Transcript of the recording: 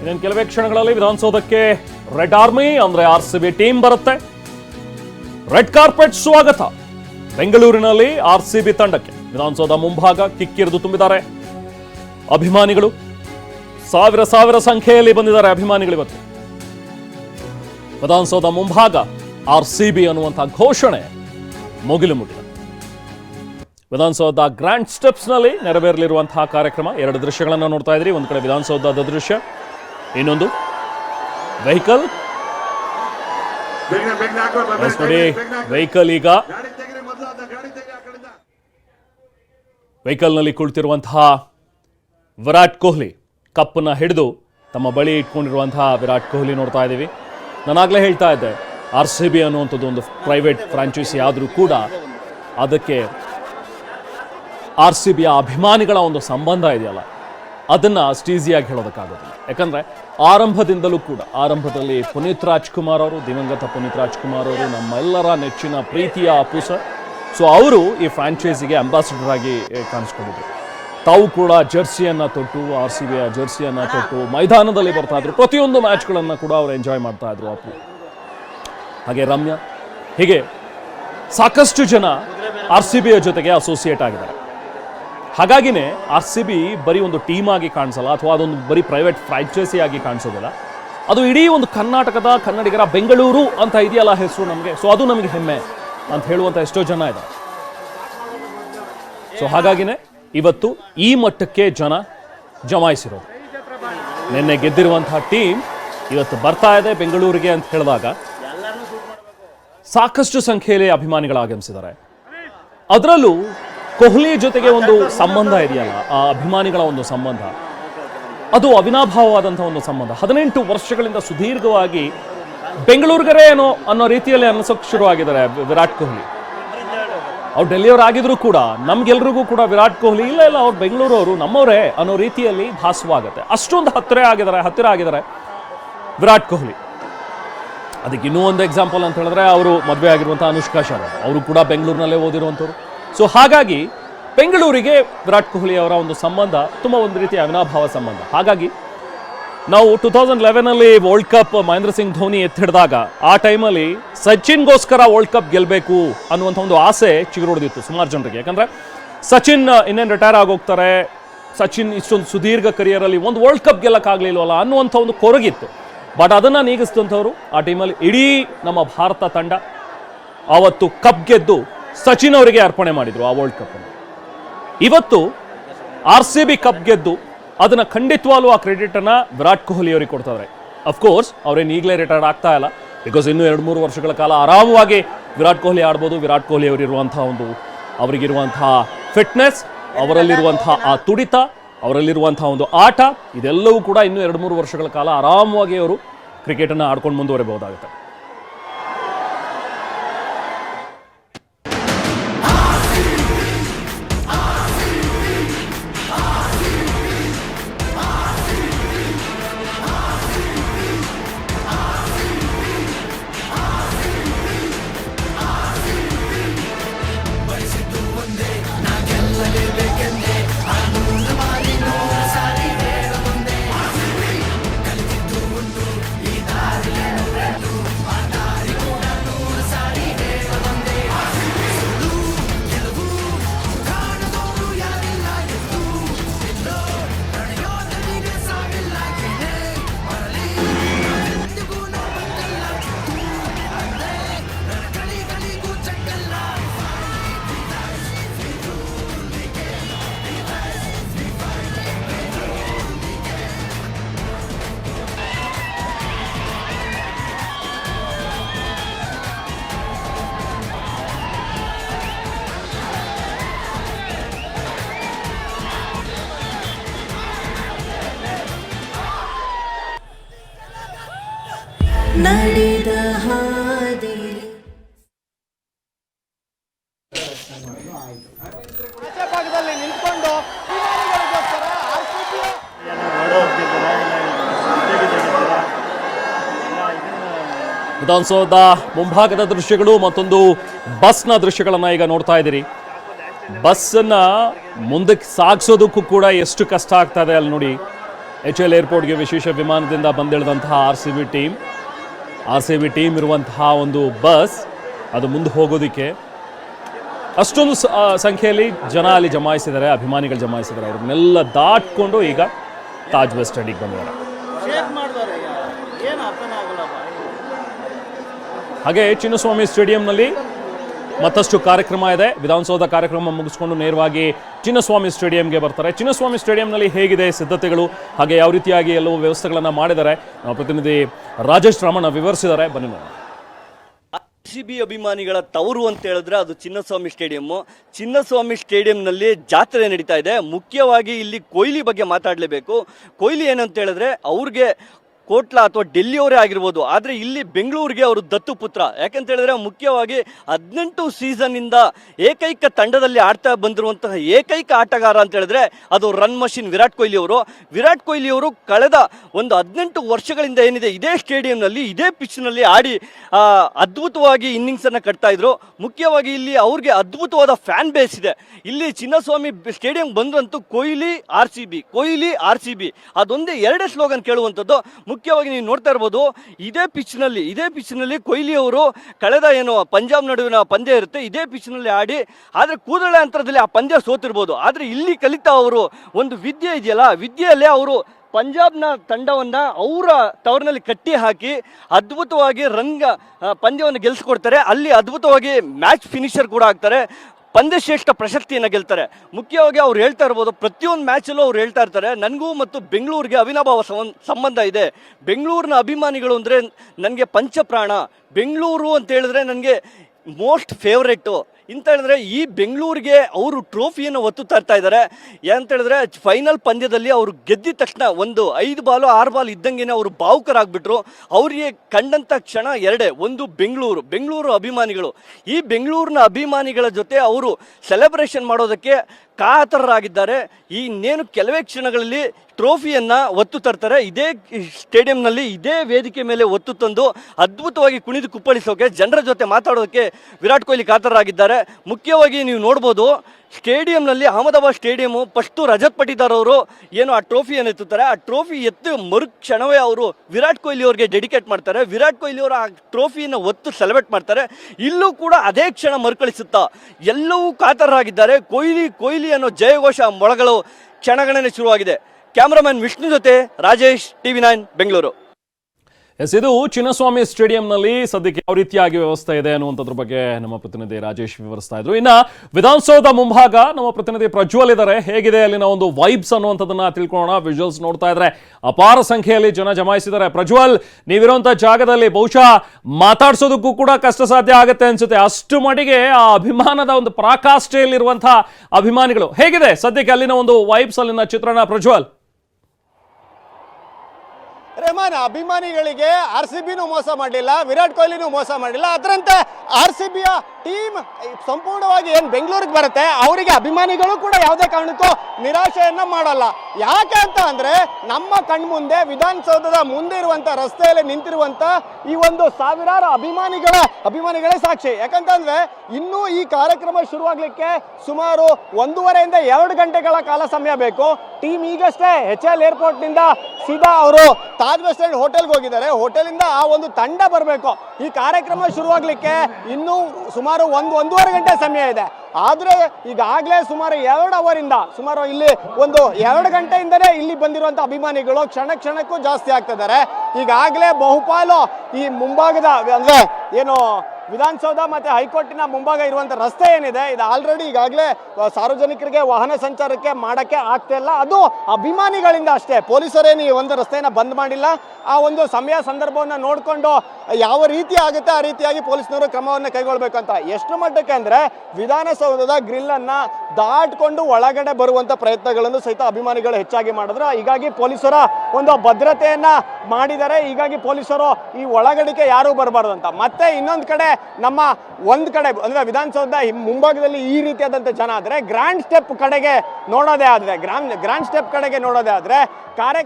ಇನ್ನೇನು ಕೆಲವೇ ಕ್ಷಣಗಳಲ್ಲಿ ವಿಧಾನಸೌಧಕ್ಕೆ ರೆಡ್ ಆರ್ಮಿ ಅಂದ್ರೆ ಆರ್ ಸಿ ಟೀಮ್ ಬರುತ್ತೆ. ರೆಡ್ ಕಾರ್ಪೆಟ್ ಸ್ವಾಗತ. ಬೆಂಗಳೂರಿನಲ್ಲಿ ಆರ್ ಸಿ ತಂಡಕ್ಕೆ ವಿಧಾನಸೌಧ ಮುಂಭಾಗ ಕಿಕ್ಕಿರಿದು ತುಂಬಿದ್ದಾರೆ. ಅಭಿಮಾನಿಗಳು ಸಾವಿರ ಸಾವಿರ ಸಂಖ್ಯೆಯಲ್ಲಿ ಬಂದಿದ್ದಾರೆ ಅಭಿಮಾನಿಗಳು ಇವತ್ತು. ವಿಧಾನಸೌಧ ಮುಂಭಾಗ ಆರ್ ಸಿ ಬಿ ಅನ್ನುವಂತಹ ಘೋಷಣೆ ಮುಗಿಲು ಮುಗಿದ ವಿಧಾನಸೌಧ ಗ್ರ್ಯಾಂಡ್ ಸ್ಟೆಪ್ಸ್ನಲ್ಲಿ ನೆರವೇರಲಿರುವಂತಹ ಕಾರ್ಯಕ್ರಮ. ಎರಡು ದೃಶ್ಯಗಳನ್ನು ನೋಡ್ತಾ ಇದ್ರಿ ಒಂದು ಕಡೆ ವಿಧಾನಸೌಧದ ದೃಶ್ಯ. ಇನ್ನೊಂದು? ವೆಹಿಕಲ್ ನೋಡಿ. ವೆಹಿಕಲ್ ಈಗ. ವೆಹಿಕಲ್ನಲ್ಲಿ ಕುಳಿತಿರುವಂತಹ ವಿರಾಟ್ ಕೊಹ್ಲಿ ಕಪ್ಪನ್ನ ಹಿಡಿದು ತಮ್ಮ ಬಳಿ ಇಟ್ಕೊಂಡಿರುವಂತಹ ವಿರಾಟ್ ಕೊಹ್ಲಿ ನೋಡ್ತಾ ಇದ್ದೀವಿ. ನಾನಾಗಲೇ ಹೇಳ್ತಾ ಇದ್ದೆ, ಆರ್ ಸಿ ಬಿ ಅನ್ನುವಂಥದ್ದು ಒಂದು ಪ್ರೈವೇಟ್ ಫ್ರಾಂಚೈಸಿ ಆದರೂ ಕೂಡ ಅದಕ್ಕೆ ಆರ್ ಸಿ ಬಿಯ ಅಭಿಮಾನಿಗಳ ಒಂದು ಸಂಬಂಧ ಇದೆಯಲ್ಲ. ಅದನ್ನು ಈಸಿಯಾಗಿ ಹೇಳೋದಕ್ಕಾಗೋದಿಲ್ಲ. ಯಾಕಂದರೆ ಆರಂಭದಿಂದಲೂ ಕೂಡ, ಆರಂಭದಲ್ಲಿ ಪುನೀತ್ ರಾಜ್ಕುಮಾರ್ ಅವರು, ದಿವಂಗತ ಪುನೀತ್ ರಾಜ್ಕುಮಾರ್ ಅವರು, ನಮ್ಮೆಲ್ಲರ ನೆಚ್ಚಿನ ಪ್ರೀತಿಯ ಅಪುಸ ಸೊ ಅವರು ಈ ಫ್ರಾಂಚೈಸಿಗೆ ಅಂಬಾಸಿಡರ್ ಆಗಿ ಕಾಣಿಸ್ಕೊಂಡಿದ್ರು. ತಾವು ಕೂಡ ಜರ್ಸಿಯನ್ನು ತೊಟ್ಟು, ಆರ್ ಸಿ ಬಿಯ ಜರ್ಸಿಯನ್ನು ತೊಟ್ಟು ಮೈದಾನದಲ್ಲಿ ಬರ್ತಾ ಇದ್ರು. ಪ್ರತಿಯೊಂದು ಮ್ಯಾಚ್ಗಳನ್ನು ಕೂಡ ಅವರು ಎಂಜಾಯ್ ಮಾಡ್ತಾ ಇದ್ರು ಅಪ್ಪು. ಹಾಗೆ ರಮ್ಯಾ, ಹೀಗೆ ಸಾಕಷ್ಟು ಜನ ಆರ್ ಸಿ ಬಿಯ ಜೊತೆಗೆ ಅಸೋಸಿಯೇಟ್ ಆಗಿದ್ದಾರೆ. ಹಾಗಾಗಿನೇ ಆರ್ ಸಿ ಬಿ ಬರೀ ಒಂದು ಟೀಮ್ ಆಗಿ ಕಾಣಿಸಲ್ಲ, ಅಥವಾ ಅದೊಂದು ಬರೀ ಪ್ರೈವೇಟ್ ಫ್ರಾಂಚೈಸಿ ಆಗಿ ಕಾಣಿಸೋದಿಲ್ಲ. ಅದು ಇಡೀ ಒಂದು ಕರ್ನಾಟಕದ ಕನ್ನಡಿಗರ ಬೆಂಗಳೂರು ಅಂತ ಇದೆಯಲ್ಲ ಹೆಸರು ನಮಗೆ. ಸೊ ಅದು ನಮಗೆ ಹೆಮ್ಮೆ ಅಂತ ಹೇಳುವಂಥ ಎಷ್ಟೋ ಜನ ಇದೆ ಸೊ ಹಾಗಾಗಿನೇ ಇವತ್ತು ಈ ಮಟ್ಟಕ್ಕೆ ಜನ ಜಮಾಯಿಸಿರೋದು. ನಿನ್ನೆ ಗೆದ್ದಿರುವಂತಹ ಟೀಮ್ ಇವತ್ತು ಬರ್ತಾ ಇದೆ ಬೆಂಗಳೂರಿಗೆ ಅಂತ ಹೇಳಿದಾಗ ಸಾಕಷ್ಟು ಸಂಖ್ಯೆಯಲ್ಲಿ ಅಭಿಮಾನಿಗಳು ಆಗಮಿಸಿದ್ದಾರೆ. ಅದರಲ್ಲೂ ಕೊಹ್ಲಿ ಜೊತೆಗೆ ಒಂದು ಸಂಬಂಧ ಇದೆಯಲ್ಲ, ಆ ಅಭಿಮಾನಿಗಳ ಒಂದು ಸಂಬಂಧ. ಅದು ಅವಿನಾಭಾವವಾದಂಥ ಒಂದು ಸಂಬಂಧ. ಹದಿನೆಂಟು ವರ್ಷಗಳಿಂದ ಸುದೀರ್ಘವಾಗಿ ಬೆಂಗಳೂರಿಗರೇ ಏನೋ ಅನ್ನೋ ರೀತಿಯಲ್ಲಿ ಅನ್ನಿಸೋಕೆ ಶುರು ಆಗಿದ್ದಾರೆ ವಿರಾಟ್ ಕೊಹ್ಲಿ. ಅವ್ರು ಆಗಿದ್ರು ಕೂಡ, ನಮ್ಗೆಲ್ರಿಗೂ ಕೂಡ ವಿರಾಟ್ ಕೊಹ್ಲಿ, ಇಲ್ಲ ಇಲ್ಲ, ಅವ್ರು ಬೆಂಗಳೂರವರು, ನಮ್ಮವರೇ ಅನ್ನೋ ರೀತಿಯಲ್ಲಿ ಭಾಸವಾಗುತ್ತೆ. ಅಷ್ಟೊಂದು ಹತ್ತಿರ ಆಗಿದ್ದಾರೆ ಹತ್ತಿರ ಆಗಿದ್ದಾರೆ ವಿರಾಟ್ ಕೊಹ್ಲಿ. ಅದಕ್ಕೆ ಇನ್ನೂ ಒಂದು ಎಕ್ಸಾಂಪಲ್ ಅಂತ ಹೇಳಿದ್ರೆ, ಅವರು ಮದುವೆ ಆಗಿರುವಂಥ ಅನುಷ್ಕಾ ಶರ್ಮಾ. ಅವರು ಕೂಡ ಬೆಂಗಳೂರಿನಲ್ಲೇ ಓದಿರುವಂಥವ್ರು. ಸೊ ಹಾಗಾಗಿ ಬೆಂಗಳೂರಿಗೆ ವಿರಾಟ್ ಕೊಹ್ಲಿ ಅವರ ಒಂದು ಸಂಬಂಧ ತುಂಬ ಒಂದು ರೀತಿಯ ಅವಿನಾಭಾವ ಸಂಬಂಧ. ಹಾಗಾಗಿ ನಾವು ಟೂ ತೌಸಂಡ್ ಲೆವೆನಲ್ಲಿ ವರ್ಲ್ಡ್ ಕಪ್ ಮಹೇಂದ್ರ ಸಿಂಗ್ ಧೋನಿ ಎತ್ತಿಡಿದಾಗ ಆ ಟೈಮಲ್ಲಿ ಸಚಿನ್ಗೋಸ್ಕರ ವರ್ಲ್ಡ್ ಕಪ್ ಗೆಲ್ಲಬೇಕು ಅನ್ನುವಂಥ ಒಂದು ಆಸೆ ಚಿಗುರೊಡೆದಿತ್ತು ಸುಮಾರು ಜನರಿಗೆ. ಯಾಕಂದರೆ ಸಚಿನ್ ಇನ್ನೇನು ರಿಟೈರ್ ಆಗೋಗ್ತಾರೆ, ಸಚಿನ್ ಇಷ್ಟೊಂದು ಸುದೀರ್ಘ ಕರಿಯರಲ್ಲಿ ಒಂದು ವರ್ಲ್ಡ್ ಕಪ್ ಗೆಲ್ಲಕ್ಕಾಗಲಿಲ್ವಲ್ಲ ಅನ್ನುವಂಥ ಒಂದು ಕೊರಗಿತ್ತು. ಬಟ್ ಅದನ್ನು ನೀಗಿಸಿದಂಥವ್ರು ಆ ಟೀಮಲ್ಲಿ ಇಡೀ ನಮ್ಮ ಭಾರತ ತಂಡ ಆವತ್ತು ಕಪ್ ಗೆದ್ದು ಸಚಿನ್ ಅವರಿಗೆ ಅರ್ಪಣೆ ಮಾಡಿದರು ಆ ವರ್ಲ್ಡ್ ಕಪ್ ಇವತ್ತು ಆರ್ ಸಿ ಬಿ ಕಪ್ ಗೆದ್ದು ಅದನ್ನು ಖಂಡಿತವಾಗ್ಲೂ ಆ ಕ್ರೆಡಿಟನ್ನು ವಿರಾಟ್ ಕೊಹ್ಲಿ ಅವರಿಗೆ ಕೊಡ್ತಾರೆ. ಅಫ್ಕೋರ್ಸ್ ಅವ್ರೇನು ಈಗಲೇ ರಿಟೈರ್ಡ್ ಆಗ್ತಾ ಇಲ್ಲ. ಬಿಕಾಸ್ ಇನ್ನೂ ಎರಡು, ಮೂರು ವರ್ಷಗಳ ಕಾಲ ಆರಾಮವಾಗಿ ವಿರಾಟ್ ಕೊಹ್ಲಿ ಆಡ್ಬೋದು, ವಿರಾಟ್ ಕೊಹ್ಲಿ ಅವರಿರುವಂತಹ ಒಂದು ಅವರಿಗಿರುವಂತಹ ಫಿಟ್ನೆಸ್ ಅವರಲ್ಲಿರುವಂತಹ ಆ ತುಡಿತ ಅವರಲ್ಲಿರುವಂತಹ ಒಂದು ಆಟ, ಇದೆಲ್ಲವೂ ಕೂಡ ಇನ್ನೂ ಎರಡು, ಮೂರು ವರ್ಷಗಳ ಕಾಲ ಆರಾಮವಾಗಿ ಅವರು ಕ್ರಿಕೆಟನ್ನು ಆಡ್ಕೊಂಡು ಮುಂದುವರಿಬಹುದಾಗುತ್ತೆ. ನಡೆದ ಹಾದಿಲಿ ಭಾಗದಲ್ಲಿ ನಿಂತ್ಕೊಂಡು ವಿಧಾನಸೌಧ ಮುಂಭಾಗದ ದೃಶ್ಯಗಳು ಮತ್ತೊಂದು ಬಸ್ನ ದೃಶ್ಯಗಳನ್ನು ಈಗ ನೋಡ್ತಾ ಇದ್ದೀರಿ. ಬಸ್ಸನ್ನು ಮುಂದಕ್ಕೆ ಸಾಗಿಸೋದಕ್ಕೂ ಕೂಡ ಎಷ್ಟು ಕಷ್ಟ ಆಗ್ತಾ ಇದೆ ಅಲ್ಲಿ ನೋಡಿ. ಎಚ್ ಎಲ್ ಏರ್ಪೋರ್ಟ್ಗೆ ವಿಶೇಷ ವಿಮಾನದಿಂದ ಬಂದಿಳಿದಂತಹ R C B team. R C B team ಇರುವಂತಹ ಒಂದು ಬಸ್ ಅದು ಮುಂದೆ ಹೋಗೋದಕ್ಕೆ ಅಷ್ಟೊಂದು ಸಂಖ್ಯೆಯಲ್ಲಿ ಜನ ಅಲ್ಲಿ ಜಮಾಯಿಸಿದ್ದಾರೆ ಅಭಿಮಾನಿಗಳು ಜಮಾಯಿಸಿದ್ದಾರೆ. ಅವ್ರನ್ನೆಲ್ಲ ದಾಟ್ಕೊಂಡು ಈಗ ತಾಜ್ ಬಸ್ ಸ್ಟ್ಯಾಂಡಿಗೆ ಬಂದಿದ್ದಾರೆ. ಹಾಗೆ ಚಿನ್ನಸ್ವಾಮಿ ಸ್ಟೇಡಿಯಂನಲ್ಲಿ ಮತ್ತಷ್ಟು ಕಾರ್ಯಕ್ರಮ ಇದೆ. ವಿಧಾನಸೌಧ ಕಾರ್ಯಕ್ರಮ ಮುಗಿಸ್ಕೊಂಡು ನೇರವಾಗಿ ಚಿನ್ನಸ್ವಾಮಿ ಸ್ಟೇಡಿಯಂಗೆ ಬರ್ತಾರೆ. ಚಿನ್ನಸ್ವಾಮಿ ಸ್ಟೇಡಿಯಂನಲ್ಲಿ ಹೇಗಿದೆ ಸಿದ್ಧತೆಗಳು? ಹಾಗೆ ಯಾವ ರೀತಿಯಾಗಿ ಎಲ್ಲವೂ ವ್ಯವಸ್ಥೆಗಳನ್ನು ಮಾಡಿದ್ದಾರೆ? ನಮ್ಮ ಪ್ರತಿನಿಧಿ ರಾಜೇಶ್ ರಾಮಣ್ಣ ವಿವರಿಸಿದ್ದಾರೆ. ಬನ್ನಿ ನೋಡೋಣ. ಸಿ ಬಿ ಅಭಿಮಾನಿಗಳ ತವರು ಅಂತ ಹೇಳಿದ್ರೆ ಅದು ಚಿನ್ನಸ್ವಾಮಿ ಸ್ಟೇಡಿಯಮ್ಮು. ಚಿನ್ನಸ್ವಾಮಿ ಸ್ಟೇಡಿಯಂನಲ್ಲಿ ಜಾತ್ರೆ ನಡೀತಾ ಇದೆ. ಮುಖ್ಯವಾಗಿ ಇಲ್ಲಿ ಕೊಹ್ಲಿ ಬಗ್ಗೆ ಮಾತಾಡಲೇಬೇಕು. ಕೊಹ್ಲಿ ಏನಂತ ಹೇಳಿದ್ರೆ ಅವ್ರಿಗೆ ಕೋಟ್ಲಾ ಅಥವಾ ಡೆಲ್ಲಿಯವರೇ ಆಗಿರ್ಬೋದು, ಆದರೆ ಇಲ್ಲಿ ಬೆಂಗಳೂರಿಗೆ ಅವರು ದತ್ತು ಪುತ್ರ. ಯಾಕಂತ ಹೇಳಿದ್ರೆ ಮುಖ್ಯವಾಗಿ ಹದಿನೆಂಟು ಸೀಸನ್ನಿಂದ ಏಕೈಕ ತಂಡದಲ್ಲಿ ಆಡ್ತಾ ಬಂದಿರುವಂತಹ ಏಕೈಕ ಆಟಗಾರ ಅಂತ ಹೇಳಿದ್ರೆ ಅದು ರನ್ ಮಷಿನ್ ವಿರಾಟ್ ಕೊಹ್ಲಿ ಅವರು ವಿರಾಟ್ ಕೊಹ್ಲಿ ಅವರು ಕಳೆದ ಒಂದು ಹದಿನೆಂಟು ವರ್ಷಗಳಿಂದ ಏನಿದೆ, ಇದೇ ಸ್ಟೇಡಿಯಂನಲ್ಲಿ, ಇದೇ ಪಿಚ್ನಲ್ಲಿ ಆಡಿ ಅದ್ಭುತವಾಗಿ ಇನ್ನಿಂಗ್ಸ್ ಅನ್ನ ಕಟ್ತಾ ಇದ್ರು. ಮುಖ್ಯವಾಗಿ ಇಲ್ಲಿ ಅವ್ರಿಗೆ ಅದ್ಭುತವಾದ ಫ್ಯಾನ್ ಬೇಸ್ ಇದೆ. ಇಲ್ಲಿ Chinnaswamy stadium ಬಂದ್ರಂತೂ Kohli R C B Kohli R C B ಅದೊಂದೇ ಎರಡೇ ಸ್ಲೋಗನ್ ಕೇಳುವಂಥದ್ದು. ಮುಖ್ಯವಾಗಿ ನೀವು ನೋಡ್ತಾ ಇರ್ಬೋದು, ಇದೇ ಪಿಚ್ನಲ್ಲಿ ಇದೇ ಪಿಚ್ನಲ್ಲಿ ಕೊಹ್ಲಿ ಅವರು ಕಳೆದ ಏನು ಪಂಜಾಬ್ ನಡುವಿನ ಪಂದ್ಯ ಇರುತ್ತೆ, ಇದೇ ಪಿಚ್ನಲ್ಲಿ ಆಡಿ, ಆದರೆ ಕೂದಳೆ ಅಂತರದಲ್ಲಿ ಆ ಪಂದ್ಯ ಸೋತಿರ್ಬೋದು. ಆದರೆ ಇಲ್ಲಿ ಕಲಿತಾ ಅವರು ಒಂದು ವಿದ್ಯೆ ಇದೆಯಲ್ಲ ವಿದ್ಯೆಯಲ್ಲೇ ಅವರು ಪಂಜಾಬ್ನ ತಂಡವನ್ನು ಅವರ ತವರಿನಲ್ಲಿ ಕಟ್ಟಿ ಹಾಕಿ, ಅದ್ಭುತವಾಗಿ ರಂಗ ಪಂದ್ಯವನ್ನು ಗೆಲ್ಲಿಸ್ಕೊಡ್ತಾರೆ ಅಲ್ಲಿ ಅದ್ಭುತವಾಗಿ ಮ್ಯಾಚ್ ಫಿನಿಷರ್ ಕೂಡ ಆಗ್ತಾರೆ. ಪಂದ್ಯಶ್ರೇಷ್ಠ ಪ್ರಶಸ್ತಿಯನ್ನು ಗೆಲ್ತಾರೆ. ಮುಖ್ಯವಾಗಿ ಅವ್ರು ಹೇಳ್ತಾ ಇರ್ಬೋದು, ಪ್ರತಿಯೊಂದು ಮ್ಯಾಚಲ್ಲೂ ಅವ್ರು ಹೇಳ್ತಾ ಇರ್ತಾರೆ, ನನಗೂ ಮತ್ತು ಬೆಂಗಳೂರಿಗೆ ಅವಿನಾಭಾವ ಸಂಬಂಧ- ಇದೆ. ಬೆಂಗಳೂರಿನ ಅಭಿಮಾನಿಗಳು ಅಂದರೆ ನನಗೆ ಪಂಚಪ್ರಾಣ, ಬೆಂಗಳೂರು ಅಂತ ಹೇಳಿದ್ರೆ ನನಗೆ ಮೋಸ್ಟ್ ಫೇವ್ರೆಟ್ಟು ಇಂತ ಹೇಳಿದ್ರೆ ಈ ಬೆಂಗಳೂರಿಗೆ ಅವರು ಟ್ರೋಫಿಯನ್ನು ಒತ್ತು ತರ್ತಾ ಇದ್ದಾರೆ. ಏನಂತ ಹೇಳಿದ್ರೆ ಫೈನಲ್ ಪಂದ್ಯದಲ್ಲಿ ಅವರು ಗೆದ್ದಿದ ತಕ್ಷಣ ಒಂದು ಐದು ಬಾಲು, ಆರು ಬಾಲ್ ಇದ್ದಂಗೆನೇ ಅವರು ಭಾವುಕರಾಗ್ಬಿಟ್ರು. ಅವರಿಗೆ ಕಂಡಂತ ಕ್ಷಣ ಎರಡೇ, ಒಂದು ಬೆಂಗಳೂರು. ಬೆಂಗಳೂರು ಅಭಿಮಾನಿಗಳು. ಈ ಬೆಂಗಳೂರಿನ ಅಭಿಮಾನಿಗಳ ಜೊತೆ ಅವರು ಸೆಲೆಬ್ರೇಷನ್ ಮಾಡೋದಕ್ಕೆ ಕಾತರರಾಗಿದ್ದಾರೆ. ಈ ಇನ್ನೇನು ಕೆಲವೇ ಕ್ಷಣಗಳಲ್ಲಿ ಟ್ರೋಫಿಯನ್ನು ಒತ್ತು ತರ್ತಾರೆ. ಇದೇ ಸ್ಟೇಡಿಯಂನಲ್ಲಿ ಇದೇ ವೇದಿಕೆ ಮೇಲೆ ಒತ್ತು ತಂದು ಅದ್ಭುತವಾಗಿ ಕುಣಿದು ಕುಪ್ಪಳಿಸೋಕೆ, ಜನರ ಜೊತೆ ಮಾತಾಡೋದಕ್ಕೆ ವಿರಾಟ್ ಕೊಹ್ಲಿ ಕಾತರರಾಗಿದ್ದಾರೆ. ಮುಖ್ಯವಾಗಿ ನೀವು ನೋಡ್ಬೋದು, ಸ್ಟೇಡಿಯಂನಲ್ಲಿ ಅಹಮದಾಬಾದ್ ಸ್ಟೇಡಿಯಮು ಫಸ್ಟು ರಜತ್ ಪಟಿದಾರ್ ಅವರು ಏನು ಆ ಟ್ರೋಫಿಯನ್ನು ಎತ್ತುತ್ತಾರೆ. ಆ ಟ್ರೋಫಿ ಎತ್ತು ಮರು ಕ್ಷಣವೇ ಅವರು ವಿರಾಟ್ ಕೊಹ್ಲಿ ಅವರಿಗೆ ಡೆಡಿಕೇಟ್ ಮಾಡ್ತಾರೆ. ವಿರಾಟ್ ಕೊಹ್ಲಿ ಅವರು ಆ ಟ್ರೋಫಿಯನ್ನು ಒತ್ತು ಸೆಲೆಬ್ರೇಟ್ ಮಾಡ್ತಾರೆ. ಇಲ್ಲೂ ಕೂಡ ಅದೇ ಕ್ಷಣ ಮರುಕಳಿಸುತ್ತಾ ಎಲ್ಲವೂ ಕಾತರರಾಗಿದ್ದಾರೆ. ಕೊಹ್ಲಿ ಕೊಹ್ಲಿ ಅನ್ನೋ ಜಯಘೋಷ ಮೊಳಗಳು ಕ್ಷಣಗಣನೆ ಶುರುವಾಗಿದೆ. ಕ್ಯಾಮ್ರಾಮನ್ ವಿಷ್ಣು ಜೊತೆ Rajesh TV nine Bengaluru. Yes ಇದು ಚಿನ್ನಸ್ವಾಮಿ ಸ್ಟೇಡಿಯಂನಲ್ಲಿ ಸದ್ಯಕ್ಕೆ ಯಾವ ರೀತಿಯಾಗಿ ವ್ಯವಸ್ಥೆ ಇದೆ ಅನ್ನುವಂಥದ್ರ ಬಗ್ಗೆ ನಮ್ಮ ಪ್ರತಿನಿಧಿ ರಾಜೇಶ್ ವಿವರಿಸ್ತಾ ಇದ್ರು. ಇನ್ನ ವಿಧಾನಸೌಧ ಮುಂಭಾಗ ನಮ್ಮ ಪ್ರತಿನಿಧಿ ಪ್ರಜ್ವಲ್ ಇದ್ದಾರೆ ಹೇಗಿದೆ ಅಲ್ಲಿನ ಒಂದು ವೈಬ್ಸ್ ಅನ್ನುವಂಥದ್ದನ್ನ ತಿಳ್ಕೊಳ್ಳೋಣ. ವಿಜುವಲ್ಸ್ ನೋಡ್ತಾ ಇದ್ರೆ ಅಪಾರ ಸಂಖ್ಯೆಯಲ್ಲಿ ಜನ ಜಮಾಯಿಸಿದ್ದಾರೆ. ಪ್ರಜ್ವಲ್ ನೀವಿರುವಂತಹ ಜಾಗದಲ್ಲಿ ಬಹುಶಃ ಮಾತಾಡ್ಸೋದಕ್ಕೂ ಕೂಡ ಕಷ್ಟ ಸಾಧ್ಯ ಆಗುತ್ತೆ ಅನ್ಸುತ್ತೆ. ಅಷ್ಟು ಮಟ್ಟಿಗೆ ಆ ಅಭಿಮಾನದ ಒಂದು ಪರಾಕಾಷ್ಠೆಯಲ್ಲಿರುವಂತಹ ಅಭಿಮಾನಿಗಳು. ಹೇಗಿದೆ ಸದ್ಯಕ್ಕೆ ಅಲ್ಲಿನ ಒಂದು ವೈಬ್ಸ್ ಅಲ್ಲಿನ ಚಿತ್ರಣ ಪ್ರಜ್ವಲ್? ರೆಹಮಾನ್, ಅಭಿಮಾನಿಗಳಿಗೆ ಆರ್ ಸಿ ಬಿನೂ ಮೋಸ ಮಾಡಲಿಲ್ಲ, ವಿರಾಟ್ ಕೊಹ್ಲಿನೂ ಮೋಸ ಮಾಡಲಿಲ್ಲ. ಅದರಂತೆ ಆರ್ ಸಿ ಬಿಯ ಟೀಮ್ ಸಂಪೂರ್ಣವಾಗಿ ಏನು ಬೆಂಗಳೂರಿಗೆ ಬರುತ್ತೆ, ಅವರಿಗೆ ಅಭಿಮಾನಿಗಳು ಕೂಡ ಯಾವುದೇ ಕಾರಣಕ್ಕೂ ನಿರಾಶೆಯನ್ನ ಮಾಡಲ್ಲ. ಯಾಕೆ ಅಂತ ಅಂದ್ರೆ, ನಮ್ಮ ಕಣ್ಮುಂದೆ ವಿಧಾನಸೌಧದ ಮುಂದೆ ಇರುವಂತ, ರಸ್ತೆಯಲ್ಲಿ ನಿಂತಿರುವಂತ ಈ ಒಂದು ಸಾವಿರಾರು ಅಭಿಮಾನಿಗಳ, ಅಭಿಮಾನಿಗಳೇ ಸಾಕ್ಷಿ. ಯಾಕಂತಂದ್ರೆ, ಇನ್ನೂ ಈ ಕಾರ್ಯಕ್ರಮ ಶುರುವಾಗ್ಲಿಕ್ಕೆ ಸುಮಾರು ಒಂದೂವರೆಯಿಂದ ಎರಡು ಗಂಟೆಗಳ ಕಾಲ ಸಮಯ ಬೇಕು. ಟೀಮ್ ಈಗಷ್ಟೇ ಎಚ್ ಎಲ್ ಏರ್ಪೋರ್ಟ್ನಿಂದ ಸೀದಾ ಅವರು ತಾಜ್ ಬಸ್ ಸ್ಟ್ಯಾಂಡ್ ಹೋಟೆಲ್ಗೆ ಹೋಗಿದ್ದಾರೆ. ಹೋಟೆಲಿಂದ ಆ ಒಂದು ತಂಡ ಬರಬೇಕು. ಈ ಕಾರ್ಯಕ್ರಮ ಶುರುವಾಗಲಿಕ್ಕೆ ಇನ್ನೂ ಸುಮಾರು ಒಂದು ಒಂದೂವರೆ ಗಂಟೆ ಸಮಯ ಇದೆ. ಆದರೆ ಈಗಾಗಲೇ ಸುಮಾರು ಎರಡು ಅವರಿಂದ, ಸುಮಾರು ಇಲ್ಲಿ ಒಂದು ಎರಡು ಗಂಟೆಯಿಂದಲೇ ಇಲ್ಲಿ ಬಂದಿರುವಂತ ಅಭಿಮಾನಿಗಳು ಕ್ಷಣ ಕ್ಷಣಕ್ಕೂ ಜಾಸ್ತಿ ಆಗ್ತಿದ್ದಾರೆ ಈಗಾಗಲೇ ಬಹುಪಾಲು ಈ ಮುಂಭಾಗದ, ಅಂದ್ರೆ ಏನು ವಿಧಾನಸೌಧ ಮತ್ತೆ ಹೈಕೋರ್ಟಿನ ಮುಂಭಾಗ ಇರುವಂತ ರಸ್ತೆ ಏನಿದೆ, ಇದು ಆಲ್ರೆಡಿ ಈಗಾಗಲೇ ಸಾರ್ವಜನಿಕರಿಗೆ ವಾಹನ ಸಂಚಾರಕ್ಕೆ ಮಾಡಕ್ಕೆ ಆಗ್ತಾ ಅದು ಅಭಿಮಾನಿಗಳಿಂದ ಅಷ್ಟೇ. ಪೊಲೀಸರೇನು ಈ ಒಂದು ರಸ್ತೆಯನ್ನ ಬಂದ್ ಮಾಡಿಲ್ಲ. ಆ ಒಂದು ಸಮಯ ಸಂದರ್ಭವನ್ನು ನೋಡಿಕೊಂಡು ಯಾವ ರೀತಿ ಆಗುತ್ತೆ, ಆ ರೀತಿಯಾಗಿ ಪೊಲೀಸ್ನವರು ಕ್ರಮವನ್ನು ಕೈಗೊಳ್ಬೇಕು ಅಂತ ಎಷ್ಟು ಮಟ್ಟಕ್ಕೆ ಅಂದ್ರೆ ವಿಧಾನಸೌಧದ ಗ್ರಿಲ್ ಅನ್ನ ದಾಟ್ಕೊಂಡು ಒಳಗಡೆ ಬರುವಂತ ಪ್ರಯತ್ನಗಳನ್ನು ಸಹಿತ ಅಭಿಮಾನಿಗಳು ಹೆಚ್ಚಾಗಿ ಮಾಡಿದ್ರು. ಹೀಗಾಗಿ ಪೊಲೀಸರ ಒಂದು ಭದ್ರತೆಯನ್ನು ಮಾಡಿದ್ದಾರೆ ಹೀಗಾಗಿ ಪೊಲೀಸರು ಈ ಒಳಗಡೆಗೆ ಯಾರೂ ಬರಬಾರ್ದು ಅಂತ. ಮತ್ತೆ ಇನ್ನೊಂದು ಕಡೆ ನಮ್ಮ ಒಂದ್ ಕಡೆ, ಅಂದ್ರೆ ವಿಧಾನಸೌಧ ಮುಂಭಾಗದಲ್ಲಿ ಈ ರೀತಿಯಾದಂತ ಜನ ಆದ್ರೆ ಗ್ರ್ಯಾಂಡ್ ಸ್ಟೆಪ್ ಕಡೆಗೆ ನೋಡೋದೇ ಆದ್ರೆ ಗ್ರಾಂಡ್ ಗ್ರ್ಯಾಂಡ್ ಸ್ಟೆಪ್ ಕಡೆಗೆ ನೋಡೋದೇ ಆದ್ರೆ, ಕಾರ್ಯ